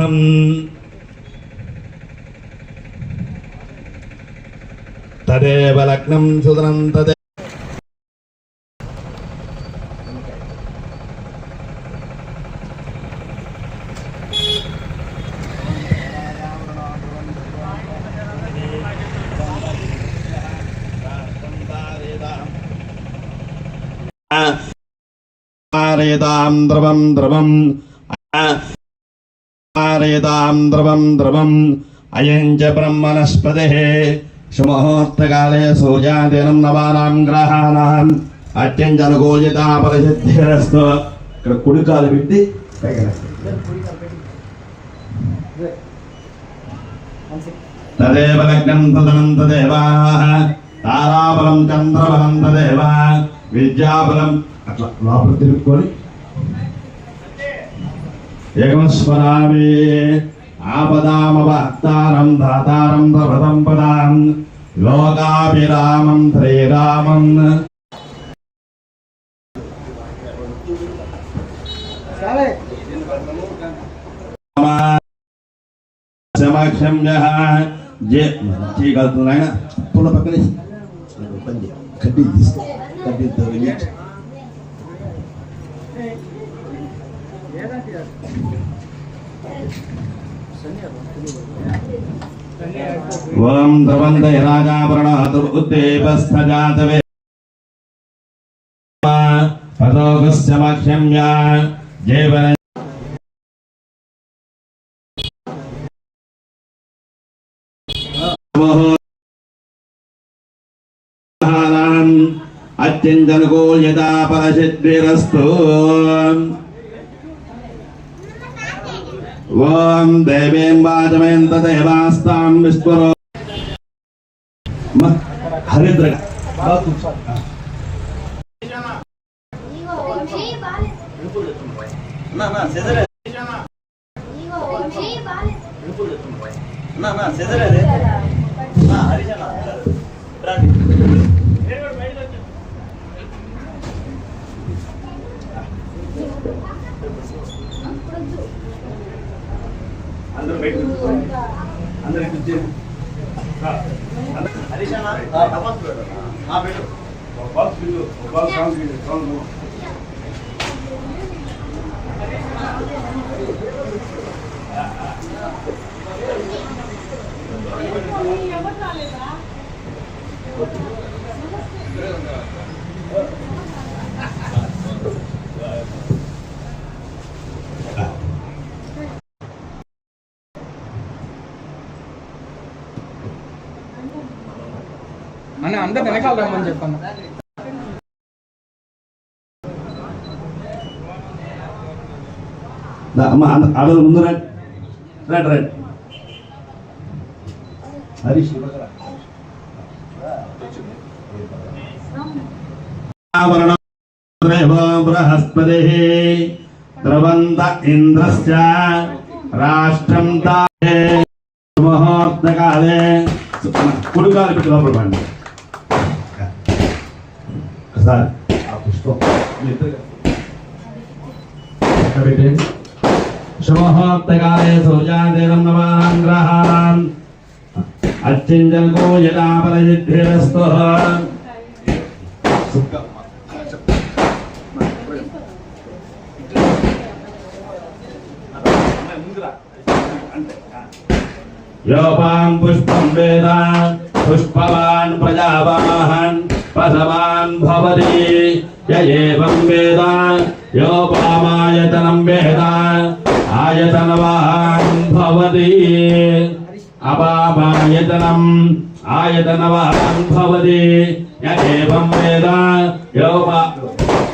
ప్రాప్తం తదేవ లగ్నం సుదనం తదే ఆరేదాం ద్రవం ద్రవం ఆరేదాం ద్రవం ద్రవం. అయం చ బ్రహ్మణస్పదే సుముహూర్తకాలే సూర్యాదినం నవానాం గ్రహాణం. అత్యంత అనుకూలిత పరిసిద్ధిరస్తు ఇక్కడ కుడికాలు పెట్టి తదేవ లగ్నం తదనంత దేవా తారాబలం చంద్రబలం తదేవ. విద్యాబలం అట్లా లోపల తిరుక్కొని ఏకమస్మరామి ఆపదామవక్తారం దాతారం ప్రపదం పదాం లోకాభిరామం శ్రీరామం సమక్షం చేయగలుగుతుంది ఆయన పుల్ల పక్కనే. కడ్డీ తీసుకో. కడ్డీ ఓం ద్రవంత రాజాభరణాతు పదోగస్య మక్షమ్య జీవన అత్యంతనుకూల్యతా పరసిద్ధిరస్తు ఓం దేవేంబాజమేంత దేవాస్తాం విశ్వరో హరిద్ర నా నా సెదరే నా హరిజనా. అందరూ బయట అందరూ కూర్చోండి. హరిజన నమస్తే ఆ పెట్టు బాక్స్ వీళ్ళు, బాక్స్ సాంగ్స్ వీళ్ళు, సాంగ్స్. అన్న అందరు వెనకాల రమ్మని చెప్పాను దా, ముందు రండి రండి రండి హరీష్ బృహస్పతి ద్రవంత ఇంద్రశ్చ రాష్ట్రం తాే ముహూర్తకాలే. కుడికాలు పెట్టి Sal, apostó. Le entrega. शुभोत्तकाले सूर्यादेवं Nawan ग्रहान् अच्चिञ्जल्को यदा परजिद्भिरस्तः योपां पुष्पं वेदा पुष्पवान् प्रजावान् యోపాం భవతి యేవం వేద యోపామాయతనం వేద ఆయతనవాన్ భవతి అపామాయతనం ఆయతనవాన్ భవతి యేవం వేద యోపా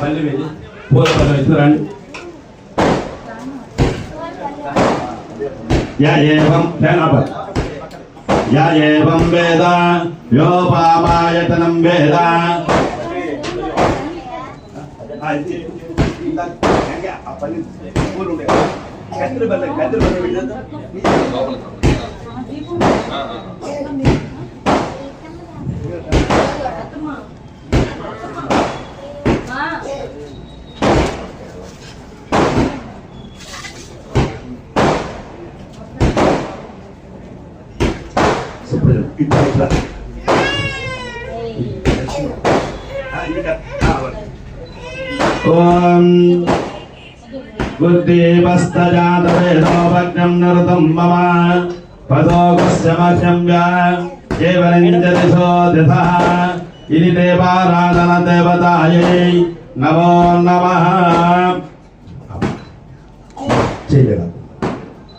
పల్లి మీద పూల పల్లి చూడండి య य एवं वेद योपामायतनं वेद Ah సుప్రజలు ఇట్లా ఇట్లా ఓం గుర్దేవస్తజాతవేదోభగ్నం నృతం మమ పదోగస్యమశం జీవనింజదిశో దిశ ఇది దేవారాధన దేవతాయై నమో నమ చేయగలదు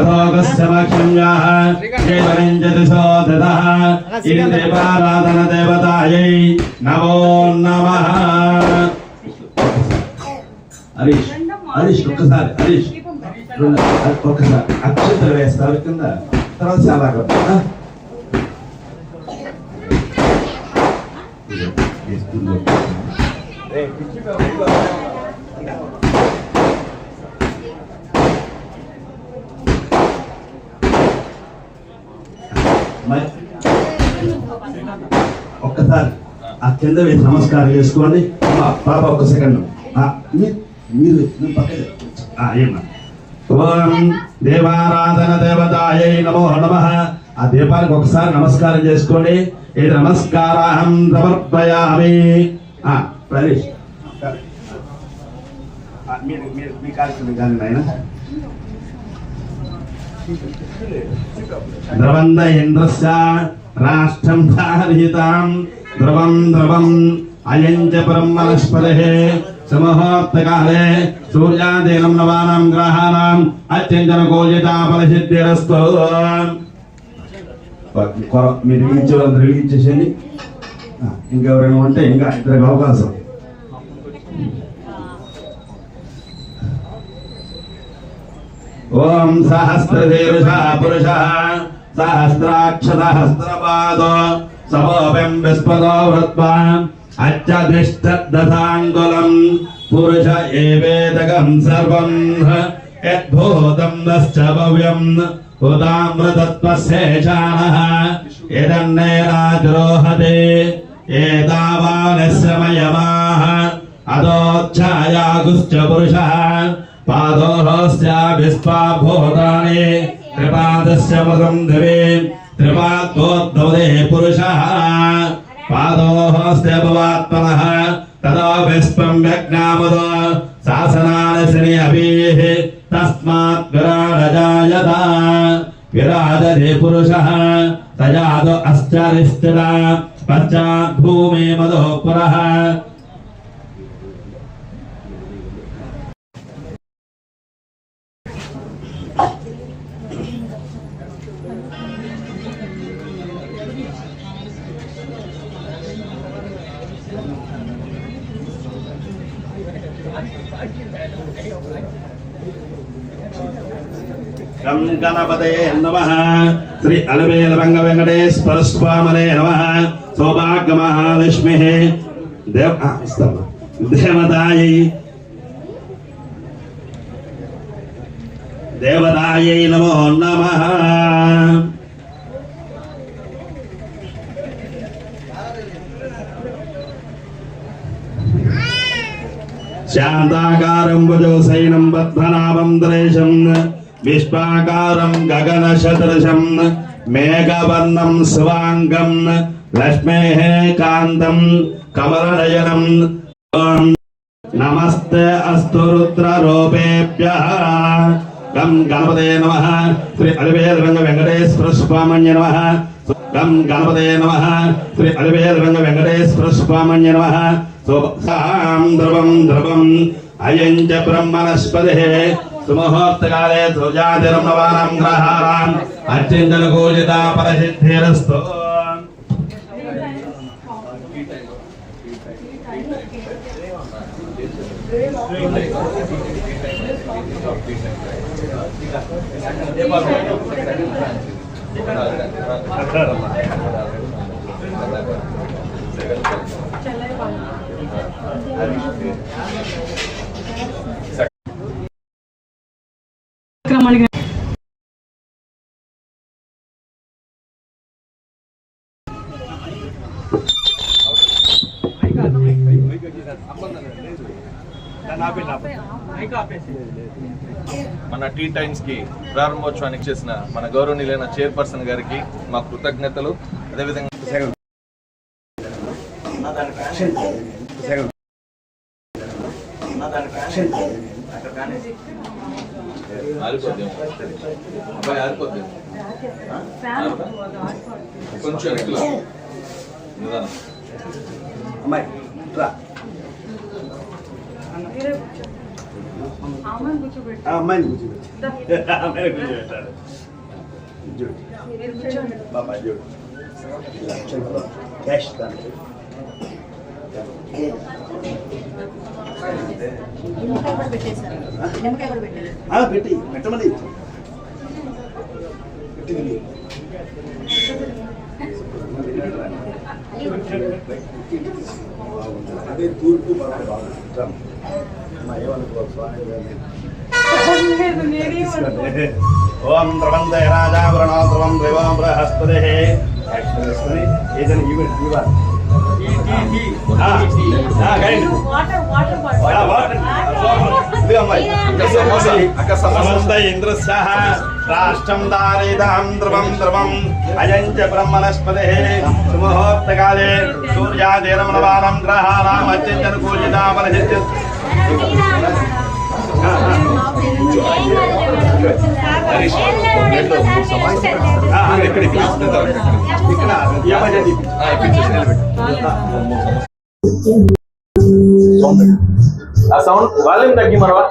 पदोगस्य मक्षम्याः केवलिञ्जतिशो ददः इति देवाराधनदेवतायै नमो नमः హరీష్ హరీష్ ఒక్కసారి హరీష్ రెండు- ఒక్కసారి అక్షంతలు వేస్తారు కింద తర్వాత చాలా కదా మరి ఒక్కసారి ఆ కింద వేసి నమస్కారం చేసుకోండి. పాప ఒక్క సెకండ్. మీరు ఏమన్నా ఓం దేవారాధన దేవతాయై నమో నమ. ఆ దీపానికి ఒకసారి నమస్కారం చేసుకోండి. ఇది నమస్కారాహం సమర్పయామి. ఆ, ప్రవేశ్. మీరు మీరు మీ కార్యక్రమం కానీ నాయన? ద్రవంద ఇంద్రస్య రాష్ట్రం ధారయితాం ద్రవం ద్రవం అయం చ బ్రహ్మణస్పదే సమహోర్తకాలే సూర్యాదీనం నవానాం గ్రహాణం అత్యంతన గోజితాపలసిద్ధిరస్తు మీరు రిలీజ్ వాళ్ళందరూ ఇంకెవరైనా ఉంటే ఇంకా ఇద్దరికి అవకాశం ఓం సహస్రశీర్ష పురుష సహస్రాక్ష సహస్రపాదో సమోపం విస్పదో హృత్వా అత్యధిష్టదధాంగులం పురుష ఏవేదకం సర్వం యద్భూతం నశ్చ భవ్యం ఉదామృతత్వశేషానః యదన్నేరాద్రోహతే ఏతావానశ్రమయమాః అదోచ్ఛాయాగుశ్చ పురుషः. पादोस्याभिस्पाभूतानि त्रिपादस्य मदम् ध्रुवे त्रिपादोद्भवते पुरुषः। पादोस्ते भवात्मनः तदोभिस्पम् व्यज्ञामद शासनानि श्री अभिः तस्मात् विराडजायत పురः నమ శ్రీ అలవేల రంగ వెంకటేశ్వర స్వామనే నమ సౌభాగ్య మహాలక్ష్మి దేవ దేవతాయై దేవతాయై నమో నమ శాంతాకారం భుజోసైనం బద్ధనాభం దరేశం విశ్వాకారం గగన సదృశం మేఘవర్ణం శివాంగం లక్ష్మే కాంతం కమలనయనం. నమస్తే అస్తు రుద్రరూపేభ్య గం గణపతే నమ. శ్రీ అలివేద రంగ వెంకటేశ్వర స్వామణ్య నమ. గం గణపతే నమ. శ్రీ అలివేద రంగ వెంకటేశ్వర స్వామణ్య నమ. శోభాం ద్రవం ద్రవం. అయం చ బ్రహ్మణస్పదే सुमुहूर्तकाले ध्रुजादिर्नवानाम् ग्रहाणाम् अत्यञ्जनगोजिता परसिद्धिरस्तु। चले నాలుగు మన టీ టైమ్స్కి ప్రారంభోత్సవానికి చేసిన మన గౌరవనీయులైన చైర్పర్సన్ గారికి మా కృతజ్ఞతలు. అదేవిధంగా అక్కడ కానీ అబ్బాయి ఆరిపోద్ది కొంచెం. అమ్మాయి రా అమ్మాయిని కూర్చోబెట్టు అమ్మాయిని బాబా చూడు. క్యాష్ దాంట్లో పెట్టి. పెట్టమని. పెట్టింది. అదే తూర్పు పడమర బాగుంది అమ్మా ఓం రాజా వృణో ధ్రువం బృహస్పతి. ఏదైనా ఈవెంట్ ఇవ్వాలి. ఆ, ఇంద్రస్యః రాష్ట్రం దారిదహం ద్రవం ద్రవం అయం చ బ్రహ్మణస్పతి సుముహూర్తకాలే గ్రహాణం అత్యంత పూజితా ఇక్కడ ఇక్కడ ఇక్కడ ఆ, సౌండ్ వాల్యూమ్ తగ్గి మనవా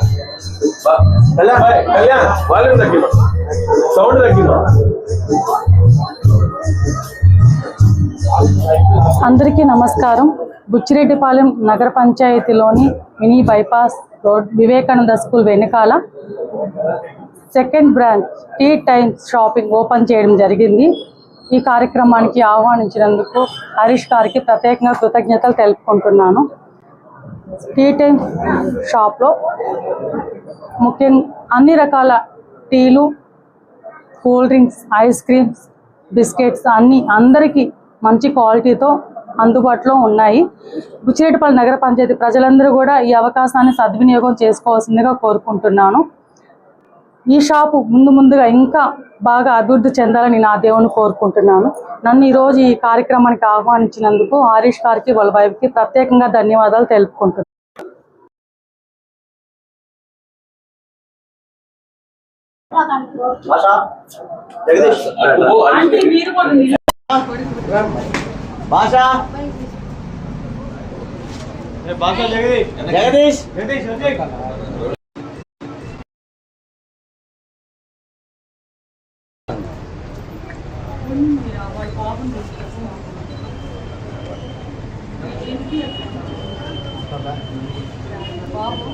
కళ్యాణ్ బాయ్ కళ్యాణ్ వాల్యూమ్ తగ్గి సౌండ్ తగ్గి అందరికీ నమస్కారం. బుచ్చిరెడ్డిపాలెం నగర పంచాయతీలోని mini bypass road Vivekananda school వెనుకాల second branch tea time shopping open చేయడం జరిగింది. ఈ కార్యక్రమానికి ఆహ్వానించినందుకు హరీష్ గారికి ప్రత్యేకంగా కృతజ్ఞతలు తెలుపుకుంటున్నాను. టీ టైమ్ షాప్లో ముఖ్యంగా అన్ని రకాల టీలు cool drinks ice creams biscuits అన్ని అందరికీ మంచి క్వాలిటీతో అందుబాటులో ఉన్నాయి. బుచ్చిరెడ్డిపల్లి నగర పంచాయతీ ప్రజలందరూ కూడా ఈ అవకాశాన్ని సద్వినియోగం చేసుకోవాల్సిందిగా కోరుకుంటున్నాను. ఈ షాపు ముందు ముందుగా ఇంకా బాగా అభివృద్ధి చెందాలని నా దేవుని కోరుకుంటున్నాను. నన్ను ఈరోజు ఈ కార్యక్రమానికి ఆహ్వానించినందుకు హరీష్ గారికి వాళ్ళ వైఫ్కి ప్రత్యేకంగా ధన్యవాదాలు తెలుపుకుంటున్నాను. భాషా జగదీష్. జగదీష్ జగదీష్. பாபு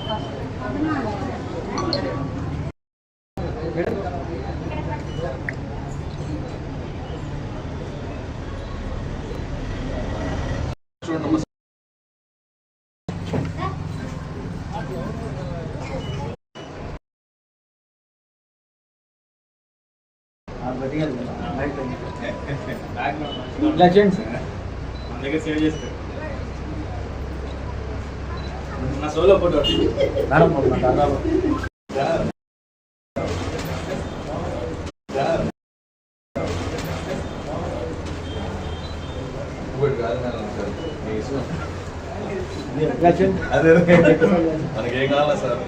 నా సోలో ఫోటో ఇంకోటి కాదు నాన్న సార్ మీ ఇష్టం. అదే మనకి ఏం కావాలా సార్